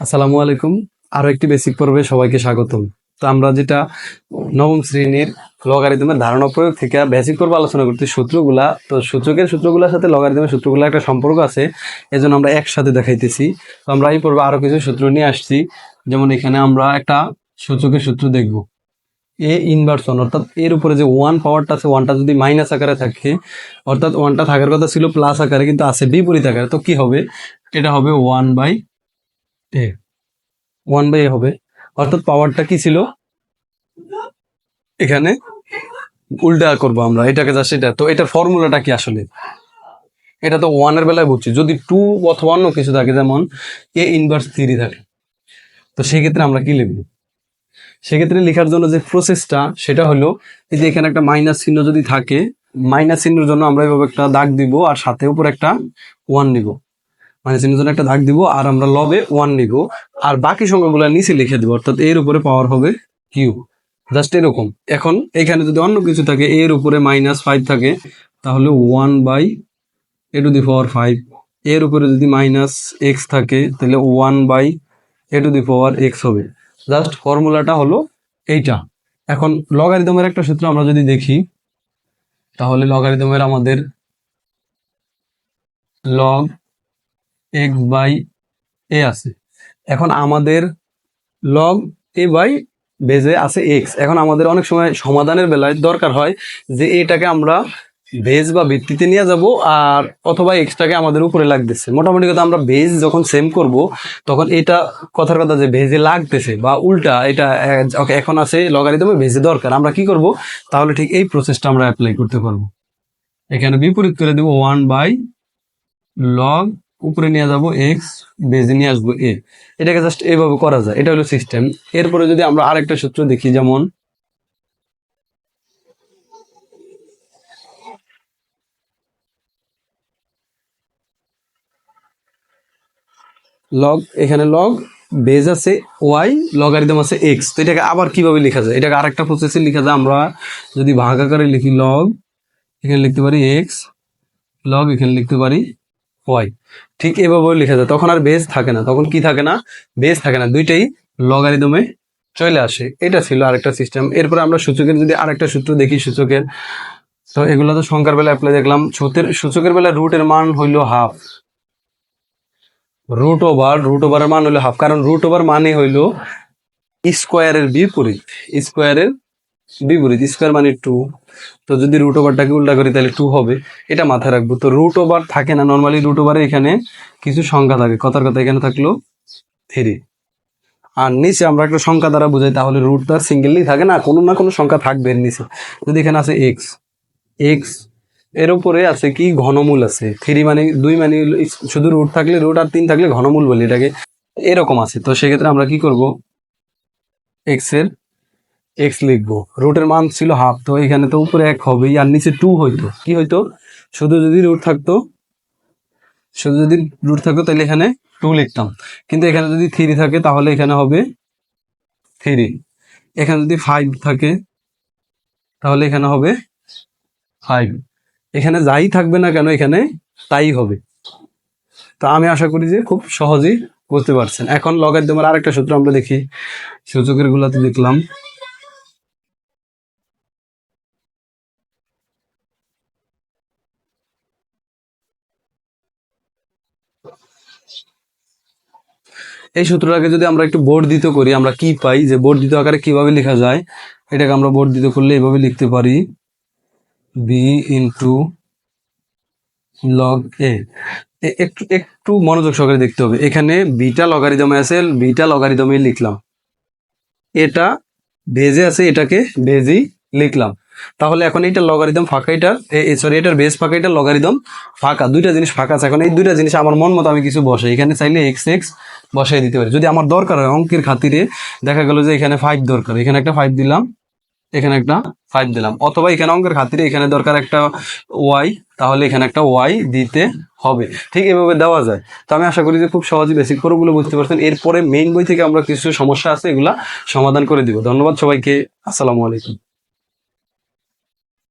আসসালামু আলাইকুম। আরও একটি বেসিক পর্বে সবাইকে স্বাগতম। তো আমরা যেটা নবম শ্রেণির লগারিদমের ধারণা প্রয়োগ থেকে বেসিক পর্বে আলোচনা করতে সূত্রগুলা। তো সূচকের সূত্রগুলোর সাথে লগারিদমের সূত্রগুলো একটা সম্পর্ক আছে, এজন্য আমরা একসাথে দেখাইতেছি। তো আমরা এই পর্বে আরও কিছু সূত্র নিয়ে আসছি। যেমন এখানে আমরা একটা সূচকের সূত্র দেখব। এ ইনভার্সন অর্থাৎ এর উপরে যে ওয়ান পাওয়ারটা আছে ওয়ানটা যদি মাইনাস আকারে থাকে, অর্থাৎ ওয়ানটা থাকার কথা ছিল প্লাস আকারে, কিন্তু আছে বিপরীত আকারে, তো কি হবে? এটা হবে one by a one by a হবে। অর্থাৎ পাওয়ারটা কি ছিল? এখানে উল্টা করব আমরা, এটাকে যা সেটা তো এটার ফর্মুলাটা কি আসলে? এটা তো ওয়ানের বেলায় বুঝছি। যদি টু অথবা অন্য কিছু থাকে, যেমন এ ইনভার্স থ্রি থাকে, তো সেক্ষেত্রে আমরা কি লিখব? সেক্ষেত্রে লেখার জন্য যে প্রসেসটা সেটা হলো এই যে এখানে একটা মাইনাস চিহ্ন যদি থাকে মাইনাস চিহ্নের জন্য আমরা এভাবে একটা দাগ দিব আর সাথে উপর একটা ওয়ান নিব। মানে চিহ্নের জন্য একটা দাগ দিব আর আমরা লবে ওয়ান নিব। আর বাকি সংখ্যাগুলো নিচে লিখে দিব, অর্থাৎ এর উপরে পাওয়ার হবে কিউ জাস্ট এরকম। এখন এখানে যদি অন্য কিছু থাকে এর উপরে মাইনাস ফাইভ থাকে, তাহলে one by a to the power five এর উপরে যদি মাইনাস এক্স থাকে, তাহলে one by a to the power x হবে। জাস্ট ফর্মুলাটা হলো এইটা। এখন লগারিদমের একটা সূত্র আমরা যদি দেখি, তাহলে লগারিদমের আমাদের লগ এক্স বাই এ আছে। এখন আমাদের লগ এ বাই বেজে আছে এক্স এখন আমাদের অনেক সময় সমাধানের বেলায় দরকার হয় যে এটাকে আমরা বেজ বা ভিত্তিতে নিয়ে যাব আর অথবা এক্সটাকে আমাদের উপরে লাগতেছে। মোটামুটি কথা আমরা বেজ যখন সেম করব, তখন এটা কথার কথা যে ভেজে লাগতেছে বা উল্টা এটা এখন আছে লগারিদমে ভেজে দরকার। আমরা কি করব? তাহলে ঠিক এই প্রসেসটা আমরা অ্যাপ্লাই করতে পারব। এখানে বিপরীত করে দেবো ওয়ান বাই লগ উপরে নিয়ে যাব এক্স বেজে নিয়ে আসব এ এটাকে জাস্ট এভাবে করা যায়। এটা হলো সিস্টেম এরপরে যদি আমরা আরেকটা সূত্র দেখি, যেমন লগ এখানে লগ বেজ আছে ওয়াই লগারিদম আছে এক্স তো এটাকে আবার কীভাবে লেখা যায়? এটাকে আরেকটা প্রসেসে লেখা যায়। আমরা যদি ভাগ আকারে লিখি লগ এখানে লিখতে পারি এক্স লগ এখানে লিখতে পারি ওয়াই ঠিক এভাবে লেখা যায় তখন আর বেস থাকে না। তখন কি থাকে না? বেস থাকে না। দুইটাই লগারিদমে চলে আসে। এটা ছিল আরেকটা সিস্টেম এরপরে আমরা সূচকের যদি আরেকটা সূত্র দেখি সূচকের, তো এগুলো তো সংখ্যার বেলা অ্যাপ্লাই দেখলাম। সূত্রের সূচকের বেলা রুটের মান হইল হাফ রুট ওভার রুট ওভারের মান হইল হাফ কারণ রুট ওভার মানে হইল স্কোয়ারের বিপরীত। স্কোয়ারের বিপরীত স্কোয়ার মানে টু তো যদি রুট ওভারটাকে উল্টা করি, তাহলে টু হবে। এটা মাথায় রাখব। তো রুট ওভার থাকে না। নর্মালি রুট ওভারে এখানে কিছু সংখ্যা থাকে। কথার কথা এখানে থাকল থ্রি আর নিচে আমরা একটা সংখ্যা দ্বারা বুঝাই, তাহলে রুট তো আর সিঙ্গেলই থাকে না। কোনো না কোনো সংখ্যা থাকবে এর নিচে। যদি এখানে আছে এক্স এক্সের উপরে আছে কি? ঘনমূল আছে। থ্রি মানে দুই মানে শুধু রুট থাকলে রুট আর তিন থাকলে ঘনমূল বলি এটাকে। এরকম আছে। তো সেক্ষেত্রে আমরা কি করব? এক্সের এক্স লিখব। রুটের মান ছিল হাফ তো এখানে তো উপরে এক হবেই, আর নিচে টু হইতো। কি হইতো? শুধু যদি রুট থাকতো, শুধু যদি রুট থাকতো, তাহলে এখানে টু লিখতাম। কিন্তু এখানে যদি থ্রি থাকে, তাহলে এখানে হবে থ্রি এখানে যদি ফাইভ থাকে, তাহলে এখানে হবে ফাইভ এখানে যাই থাকবে না কেন, এখানে তাই হবে। তো আমি আশা করি যে খুব সহজেই বুঝতে পারছেন। এখন লগের দেবার আরেকটা সূত্র আমরা দেখি। সূচকের গুলাতে দেখলাম। এই সূত্রটাকে যদি আমরা একটু বর্ধিত করি, আমরা কি পাই? যে বর্ধিত আকারে কীভাবে লেখা যায়? এটাকে আমরা বর্ধিত করলে এভাবে লিখতে পারি বি ইন্টু লগ এ, একটু একটু মনোযোগ সহকারে দেখতে হবে। এখানে বিটা লগারিদমে আছে, বিটা লগারিদমে লিখলাম। এটা বেজে আছে, এটাকে বেজেই লিখলাম। তাহলে এখন এইটা লগারিদম ফাঁকা, এটা সরি এটার বেস ফাঁকা, এটা লগারিদম ফাঁকা। দুইটা জিনিস ফাঁকা আছে। এখন এই দুইটা জিনিস আমার মন মতো আমি কিছু বসে এখানে চাইলে এক্স এক্স বসাই দিতে পারি। যদি আমার দরকার হয় অঙ্কের খাতিরে, দেখা গেল যে এখানে ফাইভ দরকার। এখানে একটা ফাইভ দিলাম, এখানে একটা ফাইভ দিলাম। অথবা এখানে অঙ্কের খাতিরে এখানে দরকার একটা ওয়াই তাহলে এখানে একটা ওয়াই দিতে হবে। ঠিক এভাবে দেওয়া যায়। তো আমি আশা করি যে খুব সহজে বেসিক ফর্মগুলো বুঝতে পারছেন। এরপরে মেইন বই থেকে আমরা কিছু সমস্যা আছে, এগুলা সমাধান করে দিব। ধন্যবাদ সবাইকে। আসসালামু আলাইকুম।